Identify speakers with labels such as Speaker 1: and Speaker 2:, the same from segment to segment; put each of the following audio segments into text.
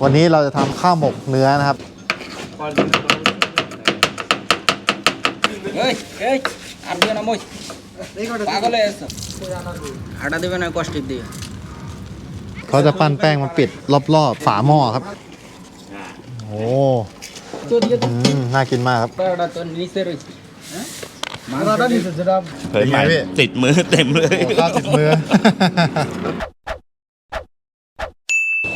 Speaker 1: วันนี้เราจะทำข้าวหมกเนื้อนะครับ
Speaker 2: এই এই আর দিও না মই পাগল হয়ে গেছো আটা দেবে না কষ্টিক দিয়ে
Speaker 1: เขาจะปั้นแป้งมาปิดรอบๆฝาหม้อครับ โอ้
Speaker 2: তো দিয়ে
Speaker 1: อื
Speaker 2: তো
Speaker 1: มน่ากินมากครับ
Speaker 2: ওটা তো নিচে রয়েছে হ্যাঁ
Speaker 3: เผยใหม่
Speaker 1: เป็นไงพี่
Speaker 3: ติดมือเต็มเลย
Speaker 1: โอ้ข้าวติดมือ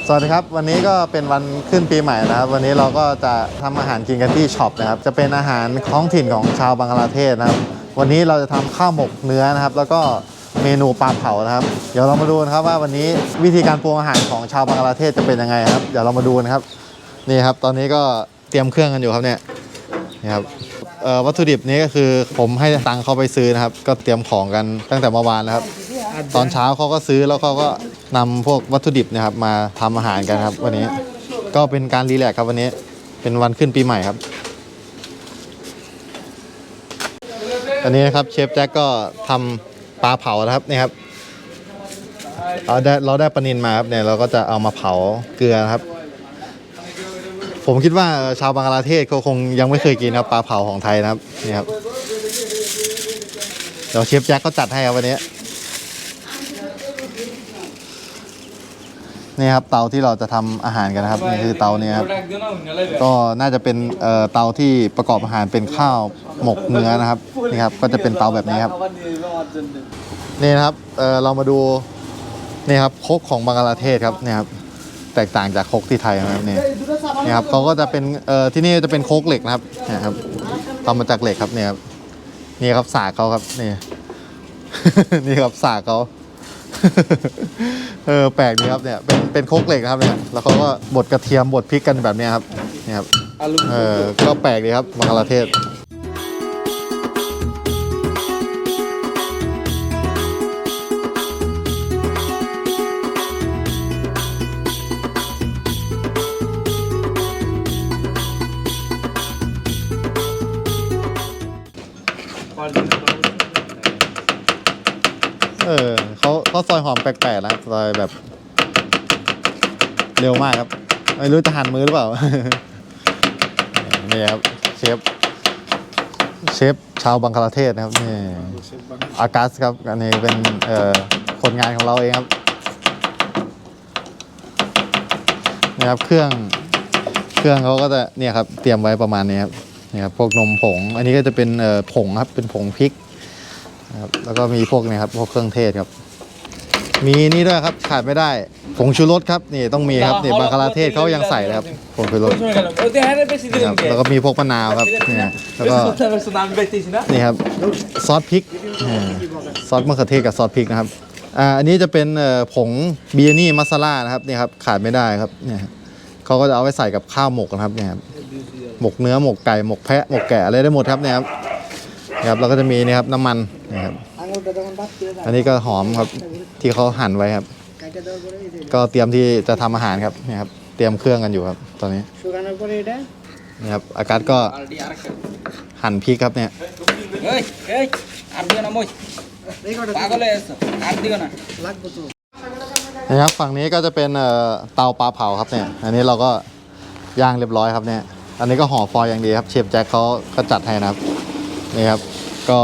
Speaker 1: สวัสดีครับ วันนี้ก็เป็นวันขึ้นปีใหม่นะครับ วันนี้เราก็จะทำอาหารกินกันที่ช็อปนะครับ จะเป็นอาหารท้องถิ่นของชาวบังกลาเทศนะครับ วันนี้เราจะทำข้าวหมกเนื้อนะครับ แล้วก็เมนูปลาเผานะครับ เดี๋ยวเรามาดูนะครับว่าวันนี้วิธีการปรุงอาหารของชาวบังกลาเทศจะเป็นยังไงครับ เดี๋ยวเรามาดูนะครับ นี่ครับ ตอนนี้ก็เตรียมเครื่องกันอยู่ครับเนี่ยนี่ครับวัตถุดิบนี้ก็คือผมให้ตังค์เขาไปซื้อนะครับ ก็เตรียมของกันตั้งแต่เมื่อวานนะครับ ตอนเช้าเขาก็ซื้อแล้วเขาก็ นำพวกวัตถุดิบเนะครับมาทำอาหารกันครับ วันนี้ก็เป็นการรีแลกซ์ครับวันนี้เป็นวันขึ้นปีใหม่ครับ อันนี้นะครับเชฟแจ็คก็ทำปลาเผานะครับนี่ครับเราได้เราได้ปลานินมาครับเนี่ยเราก็จะเอามาเผาเกลือนะครับ ผมคิดว่าชาวบังกลาเทศเขาคงยังไม่เคยกินครับปลาเผาของไทยนะครับนี่ครับเดี๋ยวเชฟแจ็คก็จัดให้ครับวันนี้ นี่ครับเตาที่เราจะทำอาหารกันนะครับนี่คือเตาเนี่ยครับก็น่าจะเป็นเอ่อเตาที่ประกอบอาหารเป็นข้าวหมกเนื้อนะครับนี่ครับก็จะเป็นเตาแบบนี้ครับนี่นะครับเอ่อเรามาดูนี่ครับคกของบังกลาเทศครับนี่ครับแตกต่างจากคกที่ไทยนะครับนี่นี่ครับเขาก็จะเป็นเอ่อที่นี่จะเป็นโคกเหล็กนะครับนี่ครับทำมาจากเหล็กครับเนี่ยครับนี่ครับสากเขาครับนี่นี่ครับสากเขาเออแปลกดีครับเนี่ยเป็น เป็นโคกเหล็กนะครับเนี่ยแล้วเขาก็บดกระเทียมบดพริกกันแบบเนี้ยครับเนี่ยครับเออก็แปลกดีครับบังกลาเทศเออเขาเขาซอยหอมแปลกๆนะซอยแบบ เร็วมากครับ ไม่รู้จะหันมือหรือเปล่า นี่ครับเชฟ เชฟชาวบังคลาเทศนะครับนี่อากาสครับ อันนี้เป็นคนงานของเราเองครับนี่ครับเครื่องเครื่องเขาก็จะเนี่ยครับเตรียมไว้ประมาณนี้ครับนี่ครับพวกนมผง อันนี้ก็จะเป็นผงครับเป็นผงพริกนะครับแล้วก็มีพวกนี้ครับพวกเครื่องเทศครับ มีนี่ด้วยครับขาดไม่ได้ ผงชูรสครับนี่ต้องมีครับนี่บังคลาเทศเขายังใส่เลยครับผงชูรสนะครับแล้วก็มีพวกมะนาวครับเนี่ยแล้วก็นี่ครับซอสพริกอ่าซอสมะเขือเทศกับซอสพริกนะครับอ่าอันนี้จะเป็นเอ่อผงเบียนี่มัสลานะครับนี่ครับขาดไม่ได้ครับเนี่ยเขาก็จะเอาไว้ใส่กับข้าวหมกนะครับเนี่ยครับหมกเนื้อหมกไก่หมกแพะหมกแกะอะไรได้หมดครับเนี่ยครับนะครับแล้วก็จะมีนี่ครับน้ำมันนะครับอันนี้ก็หอมครับที่เขาหั่นไว้ครับ ก็เตรียมที่จะทำอาหารครับเนี่ยครับเตรียมเครื่องกันอยู่ครับ ตอนนี้นี่ครับอากาศก็หั่นพริกครับเนี่ย
Speaker 2: เฮ้ยเฮ้ยอันเดียว
Speaker 1: นะ
Speaker 2: มวย
Speaker 4: ปากก็
Speaker 2: เลยอันเดียวนะ
Speaker 1: นะครับฝั่งนี้ก็จะเป็นเตาปลาเผาครับเนี่ยอันนี้เราก็ย่างเรียบร้อยครับเนี่ยอันนี้ก็ห่อฟอยอย่างดีครับเชฟแจ็คเขาก็จัดให้นะครับนี่ครับ ก็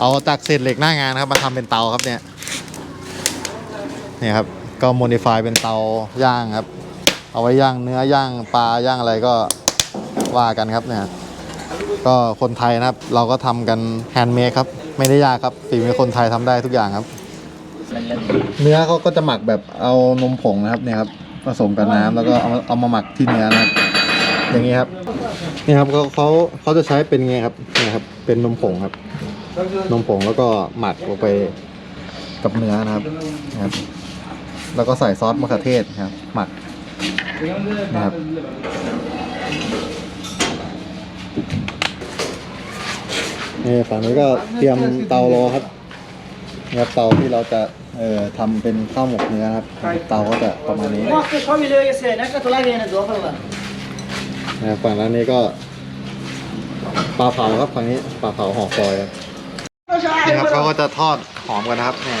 Speaker 1: เอาจากเศษเหล็กหน้างานครับมาทำเป็นเตาครับเนี่ย นี่ครับ ก็โมดิฟายเป็นเตาย่างครับ เอาไว้ย่างเนื้อย่างปลาย่างอะไรก็ว่ากันครับเนี่ยก็คนไทยนะครับ เราก็ทำกันแฮนด์เมดครับ ไม่ได้ยากครับฝีมือคนไทยทำได้ทุกอย่างครับ เนื้อเขาก็จะหมักแบบเอานมผงนะครับเนี่ยครับผสมกับน้ำแล้วก็เอามาเอามาหมักที่เนื้อนะครับ อย่างนี้ครับนี่ครับเขาเขาเขาจะใช้เป็นไงครับเนี่ยครับ เป็นนมผงครับ นมผงแล้วก็หมักลงไปกับเนื้อนะครับนะครับ แล้วก็ใส่ซอสมะเขือเทศนะครับ หมักนะครับนี่ฝั่งนี้ก็เตรียมเตารอครับนะครับเตาที่เราจะเอ่อทำเป็นข้าวหมกเนื้อครับ เตาก็จะประมาณนี้นะครับฝั่งร้านนี้ก็ปลาเผาครับฝั่งนี้ปลาเผาห่อฟอยล์ครับนี่ครับเขาก็จะทอดหอมกันนะครับเนี่ย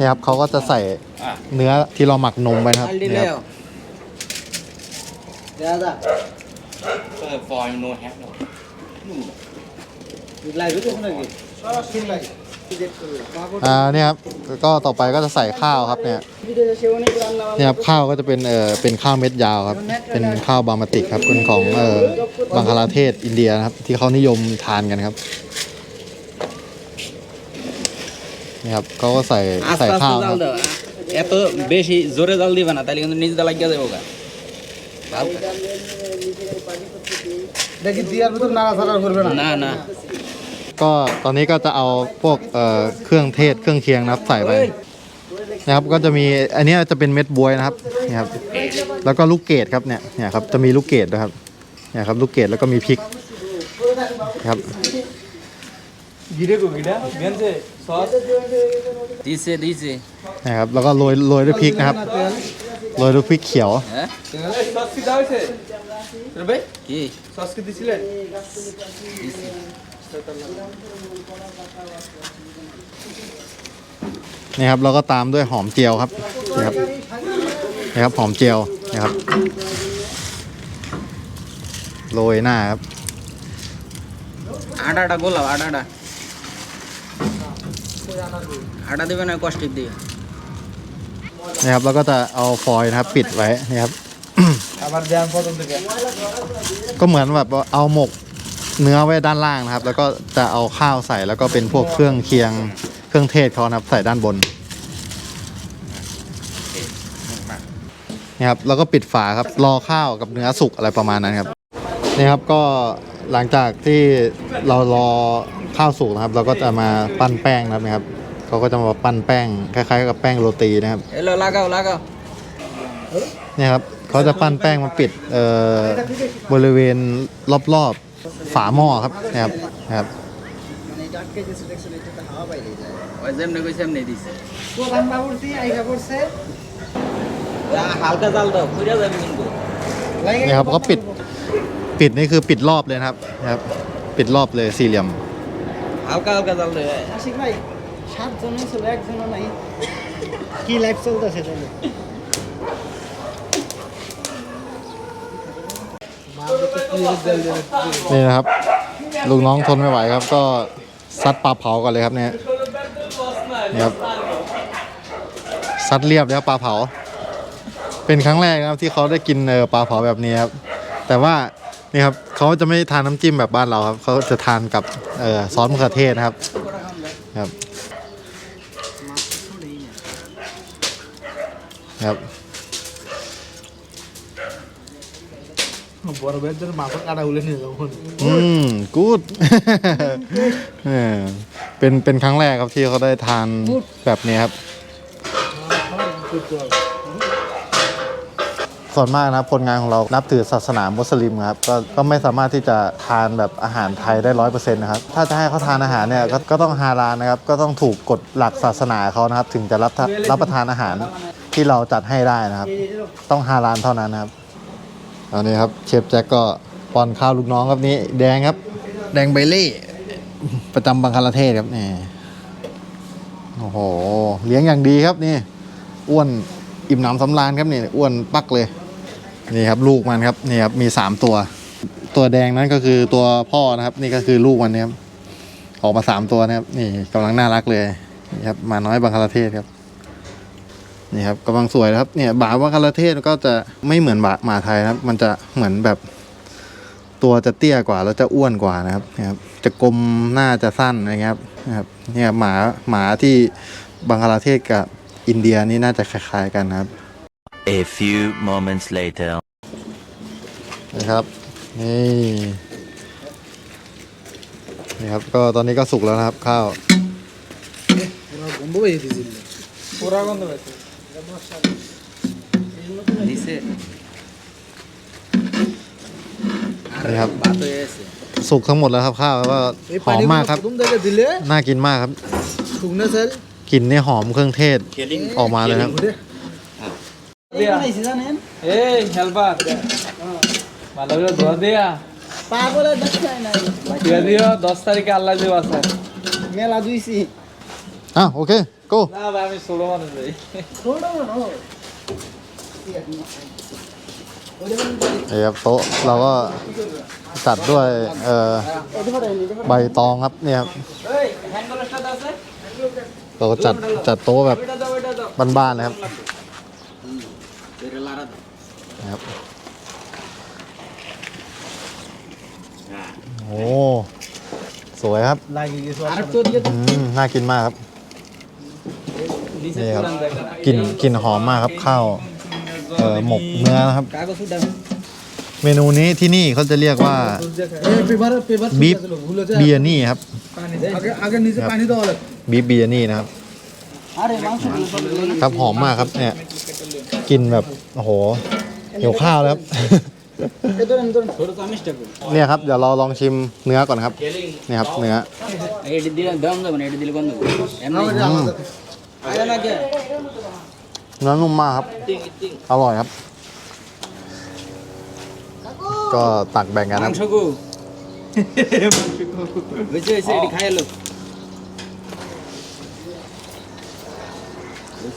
Speaker 1: นะครับเขาก็จะใส่เนื้อที่เราหมักนมไปนะครับ
Speaker 2: เนี่ย
Speaker 1: ครับ
Speaker 4: for no hat
Speaker 1: อ่าเนี่ยครับก็ต่อไปก็จะใส่ข้าวครับเนี่ยเนี่ยครับข้าวก็จะเป็นเออเป็นข้าวเม็ดยาวครับ เป็นข้าวบามาติกครับเป็นของเออบังคลาเทศอินเดียนะครับ ที่เขานิยมทานกันครับ นี่ครับเขาก็ใส่
Speaker 2: আস্তে
Speaker 1: ใส่
Speaker 2: আস্তে
Speaker 1: ข้าวค
Speaker 2: জাল
Speaker 1: รับ
Speaker 2: দাও এত বেশি জোরে জাল দিবে না তাহলে কিন্তু নিচে লাগিয়ে যাবো গা হালকা।
Speaker 4: দেখি দিয়ার ভিতর নাড়াচাড়া করবে না
Speaker 2: না না
Speaker 1: ก็ตอนนี้ก็จะเอาพวกเอ่อเครื่องเทศเครื่องเคียงนะครับใส่ไปนะครับก็จะมีอันเนี้ยจะเป็นเม็ดบวยนะครับนี่ครับ แล้วก็ลูกเกดครับเนี่ยเนี่ยครับจะมีลูกเกดด้วยครับเนี่ยครับลูกเกดแล้วก็มีพริกครับ
Speaker 2: দিছে দিছে
Speaker 1: นะครับแล้วก็โรยโรยด้วยพริกนะครับโรยด้วยพริกเขียว
Speaker 2: হ্যাঁ কি
Speaker 1: นี่ครับแล้วก็ตามด้วยหอมเจียวครับนี่ครับนี่ครับหอมเจียวนะครับโรยหน้าครับ
Speaker 2: আটাটা গোলাপ আটাটা আটা দেবে না কষ্টিক দিয়ে
Speaker 1: นะครับแล้วก็จะเอาฟอยล์นะครับปิดไว้นี่ครับ
Speaker 4: আবার দেন প্রথম থেকে
Speaker 1: ก็เหมือนแบบว่าเอาหมกเนื้อไว้ด้านล่างนะครับ แล้วก็จะเอาข้าวใส่แล้วก็เป็นพวกเครื่องเคียงเครื่องเทศเขานะครับใส่ด้านบนนี่ครับแล้วก็ปิดฝาครับรอข้าวกับเนื้อสุกอะไรประมาณนั้นครับนี่ครับก็หลังจากที่เรารอ ข้าวสุกนะครับ เราก็จะมาปั้นแป้งนะครับเขาก็จะมาปั้นแป้งคล้ายๆกับแป้งโรตีนะครับ
Speaker 2: เออลาก
Speaker 1: เอาลากเอาเนี่ยครับเขาจะปั้นแป้งมาปิดเอ่อบริเวณรอบๆฝาหม้อครับนะครับนะครับเนี่ยครับเขาปิดปิดนี่คือปิดรอบเลยครับนะครับ ปิดรอบเลยสี่เหลี่ยม
Speaker 2: हलका हलका चाललंय नाशिक
Speaker 4: भाई सात जण सुद्धा एक जण नाही की लाईफ चालत असेल त्याला
Speaker 1: นี่นะครับ ลูกน้องทนไม่ไหวครับ ก็ซัดปลาเผาก่อนเลยครับเนี่ยนี่ครับซัดเรียบแล้วปลาเผา เป็นครั้งแรกนะครับที่เขาได้กินเออปลาเผาแบบนี้ครับแต่ว่า นี่ครับเขาจะไม่ทานน้ำจิ้มแบบบ้านเราครับเขาจะทานกับเออซอสมะเขือเทศนะครับครับครับ
Speaker 4: বড় ভাইয়ের জন্য মাথা কাটা উলে নিয়ে যাবো
Speaker 1: อืมกูด เออเป็นเป็นครั้งแรกครับที่เขาได้ทานแบบนี้ครับ ส่วนมากนะครับคนงานของเรานับถือศาสนามุสลิมครับก็ก็ไม่สามารถที่จะทานแบบอาหารไทยได้ร้อยเปอร์เซ็นต์นะครับถ้าจะให้เขาทานอาหารเนี่ยก็ก็ต้องฮาลาลนะครับก็ต้องถูกกฎหลักศาสนาเขานะครับ ถึงจะรับทะรับประทานอาหารที่เราจัดให้ได้นะครับ ต้องฮาลาลเท่านั้นนะครับตอนนี้ครับเชฟแจ็คก็ป้อนข้าวลูกน้องครับนี่แดงครับ แดงเบลลี่ ประจำบังคลาเทศครับนี่โอ้โห เลี้ยงอย่างดีครับนี่ อ้วนอิ่มหนำสำราญครับนี่อ้วนปักเลย นี่ครับลูกมันครับนี่ครับมีสามตัว ตัวแดงนั้นก็คือตัวพ่อนะครับ นี่ก็คือลูกมันนะครับออกมาสามตัวนะครับ นี่กำลังน่ารักเลยนี่ครับมาน้อยบังคลาเทศครับนี่ครับกำลังสวยนะครับเนี่ยบาบังคลาเทศก็จะไม่เหมือนบาหมาไทยนะครับ มันจะเหมือนแบบตัวจะเตี้ยกว่าแล้วจะอ้วนกว่านะครับนะครับ จะกลมหน้าจะสั้นอะไรเงี้ยครับนะครับเนี่ยหมาหมาที่บังคลาเทศกับอินเดียนี่น่าจะคล้ายๆกันนะครับ
Speaker 5: A few moments later.
Speaker 1: นะครับ นี่นี่ครับก็ตอนนี้ก็สุกแล้วนะครับ ข้าว นี่ครับ สุกทั้งหมดแล้วครับข้าวแล้ว่าหอมมากครับ น่ากินมากครับ กลิ่นเนี่ยหอมเครื่องเทศออกมาเลยครับ
Speaker 2: Hey, helper. ভালো করে ধোয়া দিয়া
Speaker 4: পাগলের দেখাই নাই
Speaker 2: ধুয়ে দিও দশ তারিখে আল্লাহ দিব আছে
Speaker 4: মেলা দুইছি
Speaker 1: อ้าวโอเค go
Speaker 2: না ভাই আমি ষোলো মানুষ যাই
Speaker 4: ছোট না
Speaker 1: นี่ครับโต๊ะเราก็จัดด้วยเอ่อใบตองครับเนี่ยครับ
Speaker 2: এই হ্যান্ড গ্লাভসটা আছে
Speaker 1: เราก็จัดจัดโต๊ะแบบ
Speaker 2: ওইটা দাও ওইটা দাও
Speaker 1: บ้านๆนะครับ โอ้สวยครับน่ากินมากครับนี่ครับกลิ่นกลิ่นหอมมากครับข้าวเออหมกเนื้อนะครับเมนูนี้ที่นี่เขาจะเรียกว่า
Speaker 4: Eh,
Speaker 1: บีฟ Bulu เบียนี่ครับ
Speaker 4: Agak agak
Speaker 1: บีฟเบียนี่นะครับครับหอมมากครับเนี่ยกลินแบบโอ้โหเหี่ยวข้าวแล้วครับ เนี่ยครับเดี๋ยวเราลองชิมเนื้อก่อนครับเนี่ยครับเนื้อเนื้อนุ่มมากครับ อร่อยครับ ก็ตักแบ่งกันครับ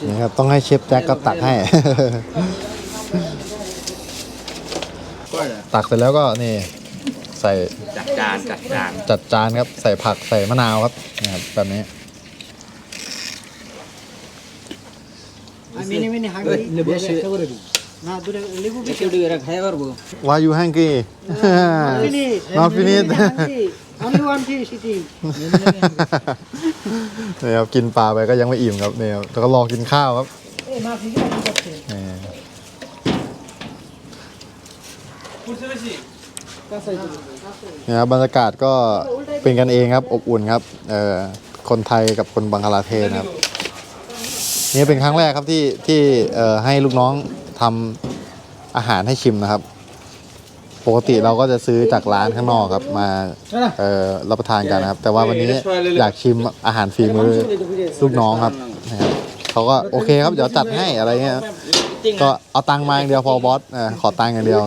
Speaker 1: นี่ครับต้องให้เชฟแจ็คก็ตักให้ ตักเสร็จแล้วก็นี่ใส่
Speaker 3: จัดจานจัดจาน
Speaker 1: จัดจานครับ ใส่ผักใส่มะนาวครับนี่ครับแบบนี้
Speaker 4: मैंने मैंने हाँ लेबू से अच्छा कर दूँ ना दूर लेबू
Speaker 2: भी चढ़ गया है और वो
Speaker 1: why you hungry not finished
Speaker 4: only one fish eating
Speaker 1: นี่ครับกินปลาไปก็ยังไม่อิ่มครับนี่ครับแต่ก็รอกินข้าวครับ
Speaker 4: ए ना ठीक है
Speaker 1: นะครับบรรยากาศก็เป็นกันเองครับอบอุ่นครับเออคนไทยกับคนบังคลาเทศครับนี่เป็นครั้งแรกครับที่ที่เออให้ลูกน้องทำอาหารให้ชิมนะครับ ปกติเราก็จะซื้อจากร้านข้างนอกครับมาเออรับประทานกันนะครับ แต่ว่าวันนี้อยากชิมอาหารฝีมือลูกน้องครับนะครับเขาก็โอเคครับเดี๋ยวจัดให้อะไรเงี้ย ก็เอาตังมาอย่างเดียวพอบอสขอตังอย่างเดียว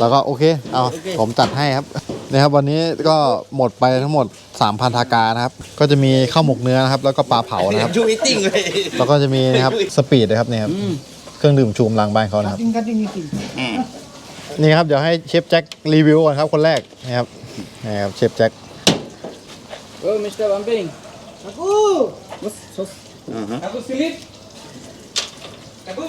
Speaker 1: แล้วก็โอเค เอาผมจัดให้ครับ นะครับวันนี้ก็หมดไปทั้งหมด 3,000ทากานะครับ ก็จะมีข้าวหมกเนื้อนะครับ แล้วก็ปลาเผานะครับ
Speaker 3: ชูวิตติ้งเลย
Speaker 1: แล้วก็จะมีนะครับสปีดนะครับเนี่ยครับเครื่องดื่มชูกำลังบ้านเขานะครับ นี่ครับเดี๋ยวให้เชฟแจ็ครีวิวก่อนครับคนแรกนะครับนะครับเชฟแจ็คเอ้มิสเตอร์บั
Speaker 3: ม
Speaker 2: ปิ้
Speaker 1: งอากู Aku sulit. ทกู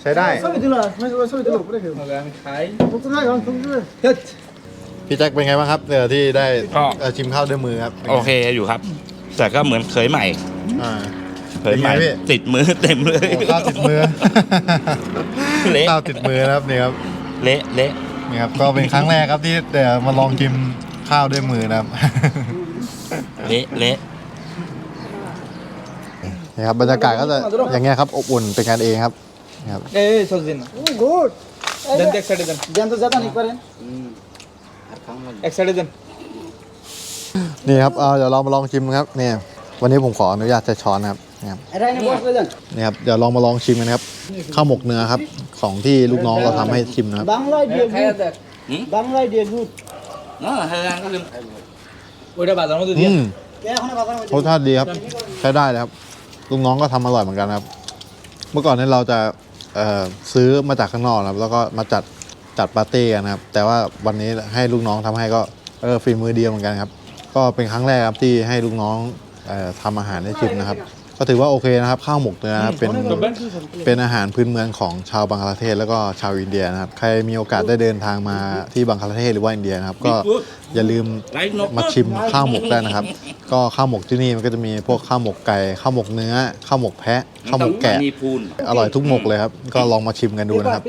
Speaker 4: ใช้
Speaker 1: ได้
Speaker 2: ไม่리들 라. 맨
Speaker 4: 소리 들 라. 그래 그. เอา
Speaker 1: กไรขาย
Speaker 4: 복
Speaker 3: 숭아 양 동
Speaker 1: 주. เฮ็ดพี่แจ็คเป็นไงบ้างครับเดี๋ยวที่ได้ก็ เอ่อชิมข้าวด้วยมือครับ
Speaker 3: โอเคอยู่ครับ แต่ก็เหมือนเคยใหม่
Speaker 1: อ่า
Speaker 3: เคยใหม่
Speaker 1: เป็นไงพี่
Speaker 3: ติดมือเต็มเลย
Speaker 1: ข้าวติดมือ
Speaker 3: เละ
Speaker 1: ข้าวติดมือครับนี่ครับ
Speaker 3: เละเละ
Speaker 1: นี่ครับก็เป็นครั้งแรกครับที่เดี๋ยวมาลองกินข้าวด้วยมือนะครับ
Speaker 3: เละเละ
Speaker 1: นะครับบรรยากาศก็จะอย่างเงี้ยครับอบอุ่นเป็นการเองครับ นี่ครับ
Speaker 2: এই সবজি না
Speaker 4: ও গুড
Speaker 2: দেন এক সাইডে দেন
Speaker 4: দেন তো জাতা নি করেন
Speaker 2: এক সাইডে দেন
Speaker 1: นี่ครับเอาเดี๋ยวเรามาลองชิมครับเนี่ยวันนี้ผมขออนุญาตใช้ช้อนนะครับนี่ครับ
Speaker 4: এটা এনে বসলে দেন
Speaker 1: นี่ครับเดี๋ยวลองมาลองชิมกันครับข้าวหมกเนื้อครับ ของที่ลูกน้องเราทำให้ชิมนะครับ
Speaker 4: বাংলায় দিয়ে
Speaker 2: খাইয়া দেখ
Speaker 4: বাংলায় দিয়ে গুড
Speaker 3: เนาะทางก็คือ
Speaker 2: ওইটা বাজার মধ্যে
Speaker 1: อื
Speaker 2: দিয়ে
Speaker 1: ม รสชาติดีครับ ใช้ได้เลยครับลุงน้องก็ทำอร่อยเหมือนกันครับ เมื่อก่อนเนี่ยเราจะเอ่อ ซื้อมาจากข้างนอกนะครับแล้วก็มาจัดจัดปาร์ตี้กันนะครับ แต่ว่าวันนี้ให้ลูกน้องทำให้ก็เออฝีมือเดียวเหมือนกันครับ ก็เป็นครั้งแรกครับที่ให้ลูกน้องออทำอาหารให้ชิมนะครับ ก็ถือว่าโอเคนะครับ ข้าวหมกเนื้อนะครับเป็นเป็นอาหารพื้นเมืองของชาวบังคลาเทศแล้วก็ชาวอินเดียนะครับ ใครมีโอกาสได้เดินทางมาที่บังคลาเทศหรือว่าอินเดียนะครับ ก็อย่าลืมมาชิมข้าวหมกได้นะครับ ก็ข้าวหมกที่นี่มันก็จะมีพวกข้าวหมกไก่ข้าวหมกเนื้อข้าวหมกแพะข้าวหมกแกะ
Speaker 3: มีพูน
Speaker 1: อร่อยทุกหมกเลยครับก็ลองมาชิมกันดูนะครับ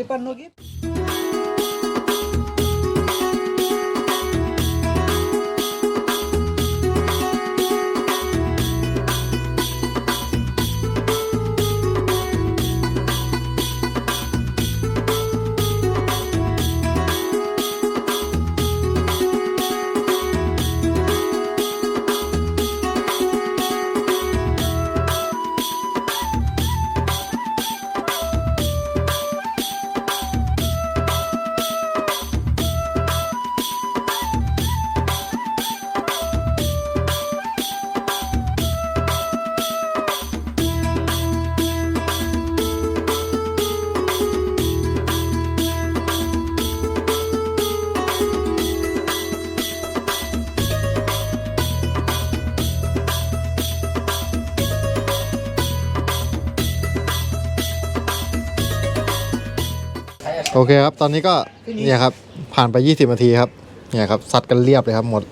Speaker 1: อเคครับ ตอนนี้ก็เนี่ยครับ ผ่านไป 20นาทีครับ เนี่ยครับซัดกันเรียบเลยครับหมด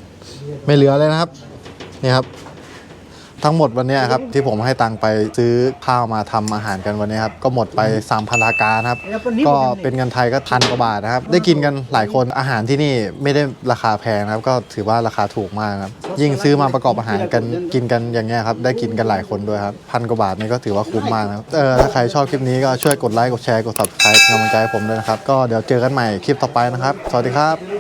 Speaker 1: ไม่เหลือเลยนะครับ เนี่ยครับ ทั้งหมดวันเนี้ยครับที่ผมให้ตังค์ไปซื้อข้าวมาทำอาหารกันวันนี้ครับก็หมดไป3 0 0 0ากานะครับก็เป็นเงินไทยก็พันกว่าบาทนะครับได้กินกันหลายคนอาหารที่นี่ไม่ได้ราคาแพงนะครับก็ถือว่าราคาถูกมากครับยิ่งซื้อมาประกอบอาหารกันกินกันอย่างเงี้ยครับได้กินกันหลายคนด้วยครับพันกว่าบาทนี่ก็ถือว่าคุ้มมากนะครับเออถ้าใครชอบคลิปนี้ก็ช่วยกดไลค์กดแชร์กด subscribe กำลังใจให้ผมด้วยนะครับก็เดี๋ยวเจอกันใหม่คลิปต่อไปนะครับ สวัสดีครับ